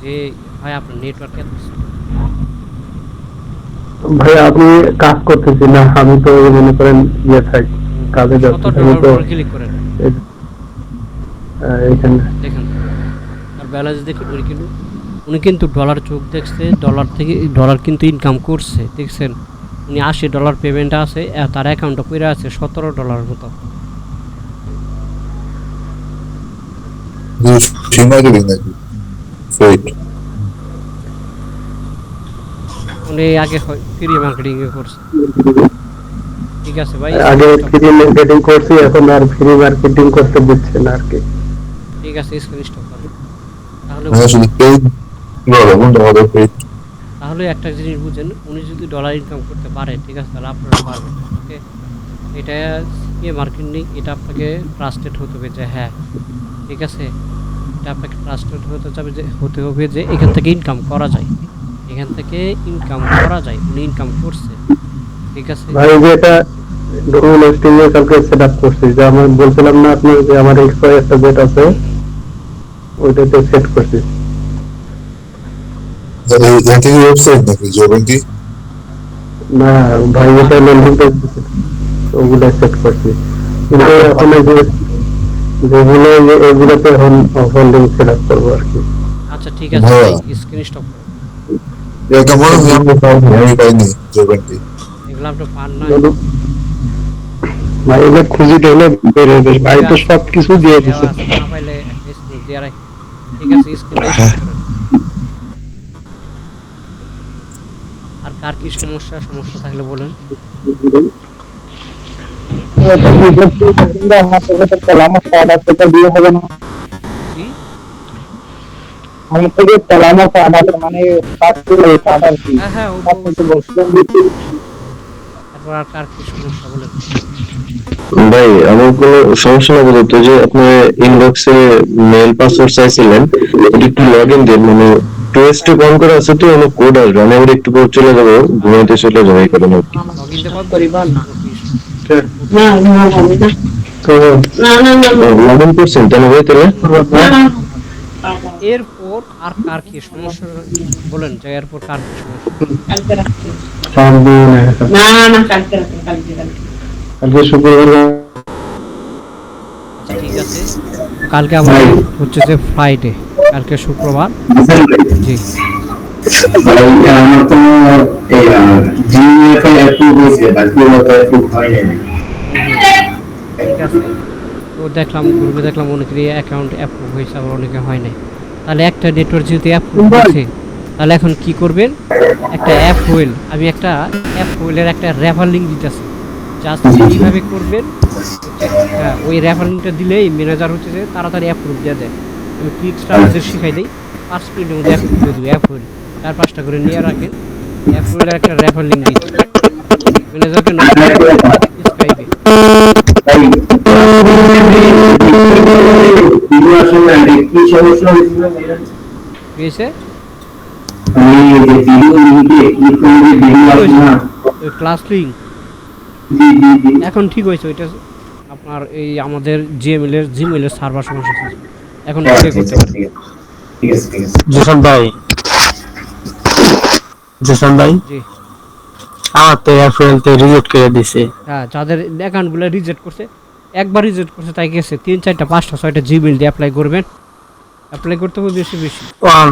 যে ভাই আপনার নেটওয়ার্ক এত ভাই আপনি কাজ করতেছি না আমি তো মনে করেন ইয়ে থাকি কাজে যাচ্ছি আমি তো ক্লিক করেন এখানে দেখেন আর ব্যালেন্স দেখুন কিন্তু উনি কিন্তু ডলার চোখ দেখছে ডলার থেকে ডলার কিন্তু ইনকাম করছে দেখছেন উনি আশি ডলার পেমেন্ট আছে আর তার অ্যাকাউন্টে পড়ে আছে সতেরো ডলার মতো মার্কেটিং নাকি ফেক উনি আগে ফ্রি মার্কেটিং করছে। ঠিক আছে ভাই। আগে ফ্রি মার্কেটিং করছি এখন আর ফ্রি মার্কেটিং করতে দিচ্ছে না আর কি। ঠিক আছে স্ক্রিন স্টপ করেন তাহলে পেইড তাহলে একটা জিনিস বুঝেন উনি যদি ডলার ইনকাম করতে পারে ঠিক আছে তাহলে আপনারা পারবেন ওকে? এটা ইয়ে মার্কেটিং এটা আপনাকে ট্রাস্টেড হতে হবে যে হ্যাঁ ঠিক আছে? এটা আপনাকে ট্রাস্টেড হতে যাবে যে হতে হবে যে এখান থেকে ইনকাম করা যায়। এখান থেকে ইনকাম করা যায় উনি ইনকাম করছে। ঠিক আছে? ভাই যে এটা হোস্টিং এ কালকে সেট আপ করছি যে আমার বলছিলাম না আপনি যে আমার এক্সট্রা একটা জেট আছে ওইটাতে সেট করছি। থেকে ওয়েবসাইট নাকি জবেন কি না ভাই এটা লেনদেন ওগুলো সেট করছি। কিন্তু এখন এই যে যেগুলো এই এগুলোতে হোল্ডিং সেট আপ করব আর কি। আচ্ছা ঠিক আছে হ্যাঁ। স্ক্রিন স্টপ এটা মনে হয় আমি পাইনি আমি পাইনি জবেন কি এগুলো আপনি পান না। ভাই এগুলো খুঁজি দিলে বের হবে ভাই তো সব কিছু দিয়ে দিছে। দেওয়া না পাইলে দিয়ে রাখি। ঠিক আছে স্ক্রিন আর কার কি সমস্যা সমস্যা থাকলে বলেন। ভাই, আমার কোনো সমস্যা না বলতো যে আপনি ইনবক্সে মেল পাসওয়ার্ড চাইছিলেন একটু লগ ইন দিন মানে টেস্টে অন করা আছে তো অনেক কোড আসবে আমি একটু পর চলে যাব, ঘুমাইতে চলে যাব, এই কারণে লগ ইন না এরপর আর কার কি সমস্যা বলেন যে এরপর কার কি সমস্যা? কালকে রাখছি সব দিয়ে নেয় না। না কালকে কালকে কালকে শুক্রবার ঠিক আছে। কালকে আমাদের হচ্ছে যে ফ্রাইডে কালকে শুক্রবার। জি। আমার কোনো জিমেল অ্যাপ্রুভ হয়েছে হয় ঠিক আছে। তো দেখলাম গ্রুপে দেখলাম অনেকেরই অ্যাকাউন্ট অ্যাপ্রুভ হয়েছে আবার অনেকে হয় নাই। তাহলে একটা নেটওয়ার্ক যেহেতু অ্যাপ্রুভ হয়েছে তাহলে এখন কি করবেন? একটা অ্যাপ হুইল আমি একটা অ্যাপ হুইলের একটা রেফার লিঙ্ক দিতেছি। জাস্ট কীভাবে করবেন হ্যাঁ ওই রেফার লিঙ্কটা দিলেই ম্যানেজার হচ্ছে যে তাড়াতাড়ি অ্যাপ্রুভ দিয়ে দেয়। আমি ক্লিক স্টার্টে শিখাই দিই পাঁচ মিনিটের মধ্যে অ্যাপ্রুভ দিয়ে দেবো অ্যাপ হুইল চার পাঁচটা করে নিয়ে রাখেন অ্যাপ হুইলের একটা রেফার লিঙ্ক দিচ্ছি। এখন ঠিক হয়েছে ওইটা আপনার এই আমাদের জিমেলের জিমেলের সার্ভার সমস্যা এখন ঠিক আছে করতে পারি ঠিক আছে ঠিক আছে। ভাই। জোসন ভাই? জি। আমার তো এয়ারফোনতে রিজেক্ট করে দিছে। হ্যাঁ যাদের অ্যাকাউন্টগুলো রিজেক্ট করছে একবার রিজেক্ট করছে তাই গেছে। তিন চারটা পাঁচটা ছয়টা জিমেল দিয়ে অ্যাপ্লাই করবেন। অ্যাপ্লাই করতে হবে বেশি বেশি। অন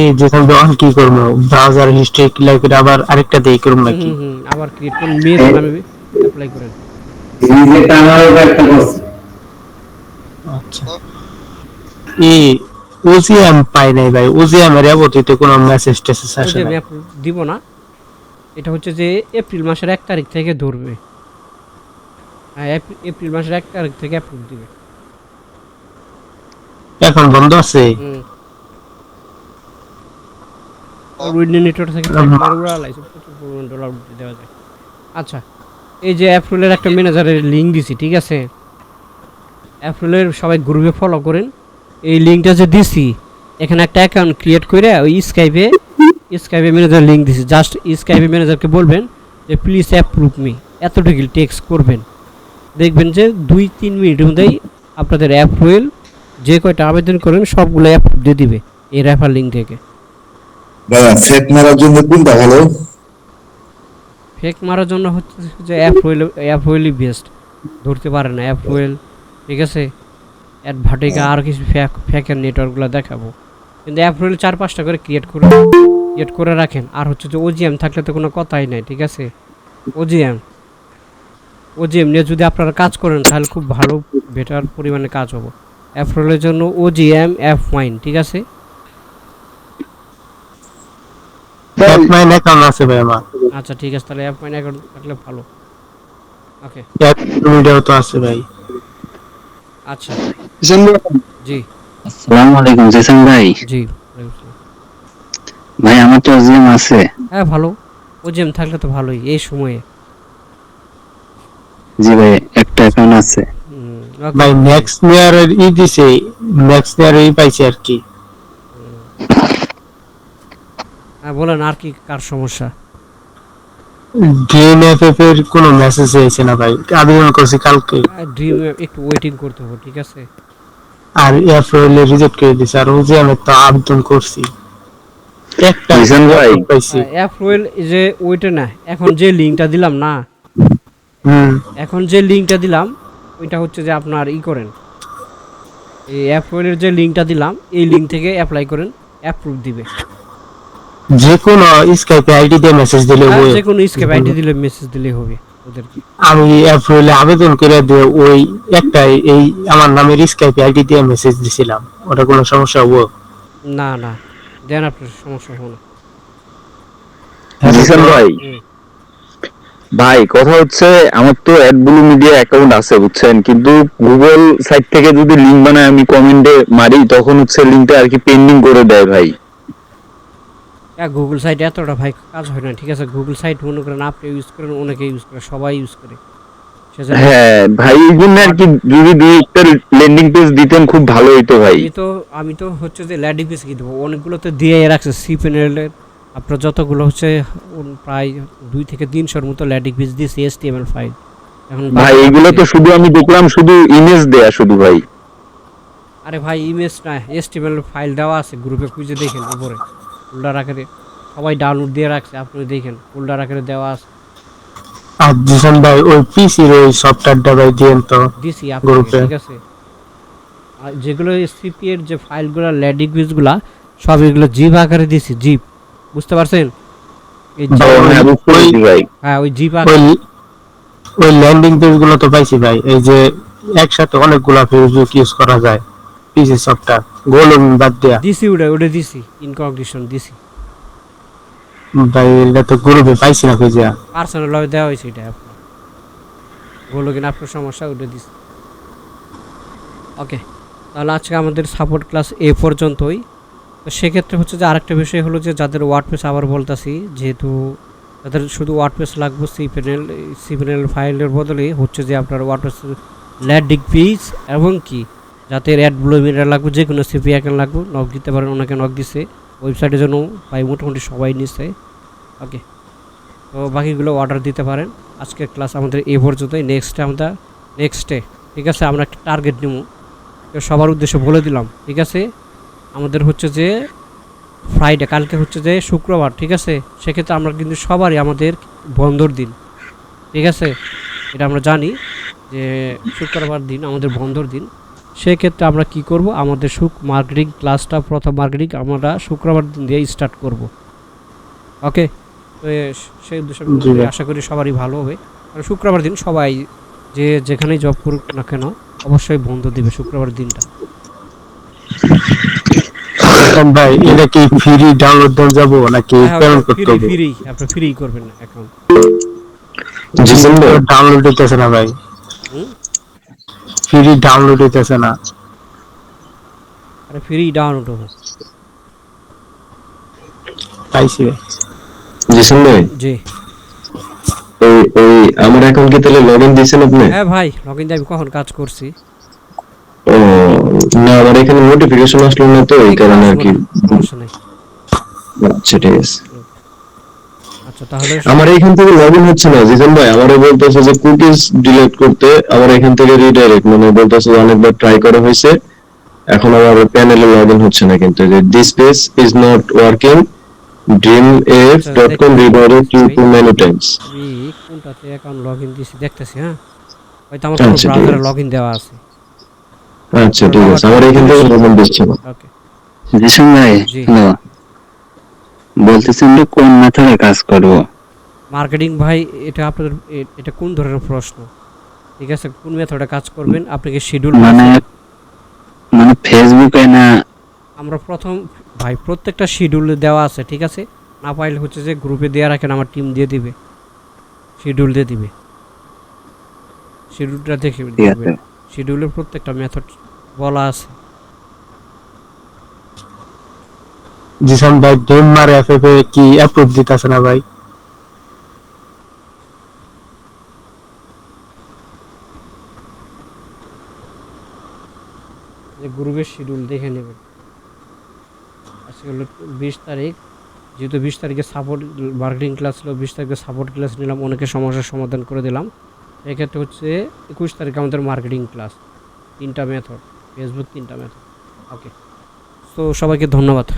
এই জোসন ভাই অন কি করব? ব্রাউজার হিস্ট্রি ক্লিয়ার করে আবার আরেকটা দিয়ে করব নাকি? হুম হুম আবার ক্রিয়েট করুন মেয়ের নামে অ্যাপ্লাই করেন। রিজেক্ট আমারও একটা করছে। আচ্ছা। এই ওজিএম পাই নাই ভাই। ওজিএম এর অবতীতে কোনো মেসেজ টেসেজ আসে না। দিব না। এটা হচ্ছে যে এপ্রিল মাসের এক তারিখ থেকে ধরবে। হ্যাঁ এপ্রিল মাসের এক তারিখ থেকে অ্যাপ্রুভ দিবে। এখন বন্ধ আছে? আচ্ছা এই যে অ্যাপ্রিলের একটা ম্যানেজারের লিঙ্ক দিছি ঠিক আছে? অ্যাপ্রিলের সবাই গ্রুপে ফলো করেন। এই লিঙ্কটা যে দিছি এখানে একটা অ্যাকাউন্ট ক্রিয়েট করে ওই স্কাইপে স্কাইপে ম্যানেজার লিঙ্ক দিছি। জাস্ট স্কাইপে ম্যানেজারকে বলবেন যে প্লিজ অ্যাপ্রুভ মি এতটুকু টেক্সট করবেন। দেখবেন যে দুই তিন মিনিটের মধ্যেই আপনাদের অ্যাপ হুইল যে কয়টা আবেদন করেন সবগুলো অ্যাপ্রুভ দিয়ে দিবে এই রেফার লিঙ্ক থেকে। ভাইয়া সেট মারার জন্য কোনটা ভালো? ফেক মারার জন্য হচ্ছে যে অ্যাপ রয়েল অ্যাপ রয়েলই বেস্ট ধরতে পারে না অ্যাপ রয়েল ঠিক আছে? অ্যাডভার্টিকা আর কিছু ফেক ফেকের নেটওয়ার্কগুলো দেখাবো। কিন্তু অ্যাপ রয়েল চার পাঁচটা করে ক্রিয়েট করে ক্রিয়েট করে রাখেন। আর হচ্ছে যে ওজিএম থাকলে তো কোনো কথাই নাই ঠিক আছে? ওজিএম ওজিএম নিয়ে যদি আপনারা কাজ করেন তাহলে খুব ভালো বেটার পরিমাণে কাজ হবে। অ্যাপ রয়েলের জন্য ওজিএম অ্যাপ ওয়াইন ঠিক আছে? আচ্ছা ঠিক আছে তাহলে অ্যাপ ওয়াইন অ্যাকাউন্ট থাকলে ভালো। ওকে মিডিয়াও তো আছে ভাই। আচ্ছা। জি। আসসালামু আলাইকুম জেসন ভাই। জি। ভাই আমার তো জিএম আছে। হ্যাঁ ভালো। ওজিএম থাকলে তো ভালোই এই সময়ে। জি ভাই একটা অ্যাকাউন্ট আছে. ভাই নেক্সট ইয়ারের ই দিছে নেক্সট ইয়ারের ই পাইছে আর কি। হ্যাঁ বলেন আর কি কার সমস্যা? ডিএনএফএফ এর কোনো মেসেজ এসেছে না ভাই? আবেদন করছি কালকে। ড্রিম একটু ওয়েটিং করতে হবে ঠিক আছে? আর এফ এফএল রিজেক্ট করে দিছে আর ওজি আমি তো আবেদন করছি। একটা ভাই। পাইছি। যে ওইটা না এখন যে লিঙ্কটা দিলাম না এখন যে লিঙ্কটা দিলাম ওইটা হচ্ছে যে আপনার ই করেন। এই যে দিলাম এই লিঙ্ক থেকে অ্যাপ্লাই করেন অ্যাপ্রুভ দিবে। যে কোনো স্কাইপে আইডি দিয়ে মেসেজ দিলে আর ওই যে কোনো স্কেপ আইডি দিলে মেসেজ দিলেই হবে আমি আবেদন করে দিয়ে ওই একটা এই আমার নামের স্কাইপে আইডি দিয়ে মেসেজ দিছিলাম। ওটা কোনো সমস্যা হব? না না। দেন আপনার সমস্যা না জিসান ভাই। ভাই কথা হচ্ছে আমার তো অ্যাডব্লু মিডিয়া অ্যাকাউন্ট আছে বুঝছেন? কিন্তু গুগল সাইট থেকে যদি লিংক বানায় আমি কমেন্টে মারি তখন হচ্ছে লিংকটা আর কি পেন্ডিং করে দেয় ভাই। গুগল সাইট এতটা ভাই কাজ হয় না ঠিক আছে? গুগল সাইট মনে করেন আপনি ইউজ করেন অনেকে ইউজ করে সবাই ইউজ করে। হ্যাঁ ভাই এই জন্য আর কি যদি দুই একটা ল্যান্ডিং পেজ দিতেন খুব ভালো হইতো ভাই। আমি তো আমি তো হচ্ছে যে ল্যাডিং পেজ কি দেবো? অনেকগুলো তো দিয়ে রাখছে সি প্যানেলের আপনার যতগুলো হচ্ছে প্রায় দুই থেকে তিনশোর মতো ল্যাডিং পেজ দিয়েছি এস টি ফাইল এখন ভাই এগুলো তো শুধু আমি দেখলাম শুধু ইমেজ দেয়া শুধু ভাই। আরে ভাই ইমেজ না এস টি ফাইল দেওয়া আছে গ্রুপে খুঁজে দেখেন উপরে। ফোল্ডার আকারে সবাই ডাউনলোড দিয়ে রাখছে আপনি দেখেন ফোল্ডার আকারে দেওয়া আছে। আর জিসান ভাই ওই পিসির ওই সফটওয়্যারটা ভাই দিয়েন তো দিছি গ্রুপে। ঠিক আছে। আর যেগুলো সিপি এর যে ফাইলগুলো ল্যাডিং পেজগুলা সব এগুলো জিপ আকারে দিছি জিপ বুঝতে পারছেন? এই হ্যাঁ, ওই জিপ আকারে। ওই ল্যান্ডিং পেজগুলো তো পাইছি ভাই। এই যে একসাথে অনেকগুলা ফেসবুক ইউজ করা যায় পিসি সফটওয়্যার গোল বাদ দেয়া। দিছি ওটা ওটা দিছি। ইনকগনিশন দিছি। ভাই এটা তো গ্রুপে পাইছি না খুঁজে পার্সোনাল ভাবে দেওয়া হয়েছে এটা। বলল কিনা আপনার সমস্যা ওটা দিছি। ওকে, তাহলে আজকে আমাদের সাপোর্ট ক্লাস এ পর্যন্তই। তো সেক্ষেত্রে হচ্ছে যে আরেকটা বিষয় হলো যে যাদের ওয়ার্ডপেস আবার বলতাছি, যেহেতু তাদের শুধু ওয়ার্ডপেস লাগবে সি প্যানেল সি প্যানেল ফাইলের বদলে হচ্ছে যে আপনার ওয়ার্ডপেস ল্যাডিক পিস এবং কি যাদের অ্যাড ব্লোমিটার লাগবে যে কোনো সিপি অ্যাকাউন্ট লাগবে নক দিতে পারেন, ওনাকে নক দিছে। ওয়েবসাইটের জন্য ভাই মোটামুটি সবাই নিচ্ছে। ওকে তো বাকিগুলো অর্ডার দিতে পারেন। আজকের ক্লাস আমাদের এ পর্যন্তই। নেক্সটে আমরা নেক্সটে ঠিক আছে? আমরা একটা টার্গেট নেব। সবার উদ্দেশ্যে বলে দিলাম, ঠিক আছে? আমাদের হচ্ছে যে ফ্রাইডে কালকে হচ্ছে যে শুক্রবার, ঠিক আছে? সেক্ষেত্রে আমরা কিন্তু সবারই আমাদের বন্ধর দিন, ঠিক আছে? এটা আমরা জানি যে শুক্রবার দিন আমাদের বন্ধর দিন। সেক্ষেত্রে আমরা কি করব? আমাদের সুখ মার্কেটিং ক্লাসটা প্রথম মার্কেটিং আমরা শুক্রবার দিন দিয়ে স্টার্ট করব। ওকে তো সেই উদ্দেশ্যে জি। আশা করি সবারই ভালো হবে। আর শুক্রবার দিন সবাই যে যেখানেই জব করুক না কেন অবশ্যই বন্ধ দিবে শুক্রবার দিনটা। এখন ভাই এটা কি ফ্রি ডাউনলোড দেওয়া যাব নাকি পেমেন্ট করতে ফ্রি হবে? ফ্রি ফ্রি আপনি ফ্রি করবেন না অ্যাকাউন্ট ভাই ডাউনলোড হইতেছে না ভাই? ফ্রি ডাউনলোড হইতেছে না। আরে ফ্রি ডাউনলোড হবে পাইছি। জিসান ভাই? জি। ওই ওই আমার অ্যাকাউন্ট কি তাহলে লগ ইন দিয়েছেন আপনি? হ্যাঁ ভাই লগ দিয়ে আমি কখন কাজ করছি? ও না আমার এখানে নোটিফিকেশন আসলো না তো এই কারণে আর কি। নেই। আচ্ছা ঠিক আছে। তাহলে আমার এখান থেকে লগ ইন হচ্ছে না জিজান ভাই। আমারও বলতেছে যে কুকিজ ডিলিট করতে আমার এখান থেকে রিডাইরেক্ট মানে বলতেছে যে অনেকবার ট্রাই করা হয়েছে এখন আমার প্যানেলে লগ ইন হচ্ছে না কিন্তু। যে this page is not working dream F dot com রিডারে too too many times কোনটাতে অ্যাকাউন্ট লগ ইন দিয়েছি দেখতেছি হ্যাঁ? হয়তো আমার কোনো আচ্ছা, ঠিক ব্রাউজারে আছে। দেওয়া আছে। আচ্ছা ঠিক আছে। আমার এখান থেকে লগ দিচ্ছে না। ওকে জিসান ভাই জি। বলতেছেন যে কোন মেথডে কাজ করব? মার্কেটিং ভাই এটা আপনাদের এটা কোন ধরনের প্রশ্ন? ঠিক আছে কোন মেথডে কাজ করবেন? আপনাকে শিডিউল মানে মানে ফেসবুকে না? আমরা প্রথম ভাই প্রত্যেকটা শিডিউলে দেওয়া আছে ঠিক আছে? না পাইলে হচ্ছে যে গ্রুপে দেওয়া রাখেন আমার টিম দিয়ে দিবে। শিডিউল দিয়ে দিবে। শিডিউলটা দেখে শিডিউলের প্রত্যেকটা মেথড বলা আছে। জিসান ভাই ড্রিম মার এফএফ এ কি অ্যাপ্রুভ দিতেছে না ভাই? যে গ্রুপের শিডিউল দেখে নেবেন। আজকে হলো বিশ তারিখ, যেহেতু বিশ তারিখে সাপোর্ট মার্কেটিং ক্লাস ছিল, বিশ তারিখে সাপোর্ট ক্লাস নিলাম অনেকের সমস্যার সমাধান করে দিলাম। এক্ষেত্রে হচ্ছে একুশ তারিখে আমাদের মার্কেটিং ক্লাস তিনটা মেথড ফেসবুক তিনটা মেথড ওকে তো সবাইকে ধন্যবাদ।